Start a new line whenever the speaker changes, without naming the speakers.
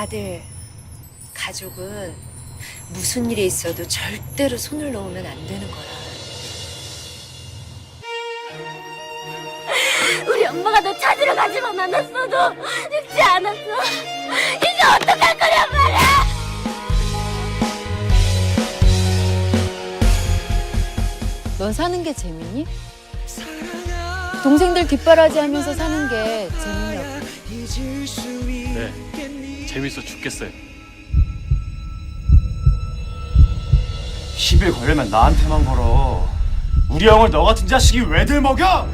아들, 가족은 무슨 일이 있어도 절대로 손을 놓으면 안 되는 거야.
우리 엄마가 너 찾으러 가지만 않았어도 죽지 않았어. 이제 어떡할 거냔 말이야.
넌 사는 게 재밌니? 동생들 뒷바라지 하면서 사는 게 재밌냐고.
네, 재밌어 죽겠어요.
시비 걸려면 나한테만 걸어. 우리 형을 너 같은 자식이 왜들 먹여?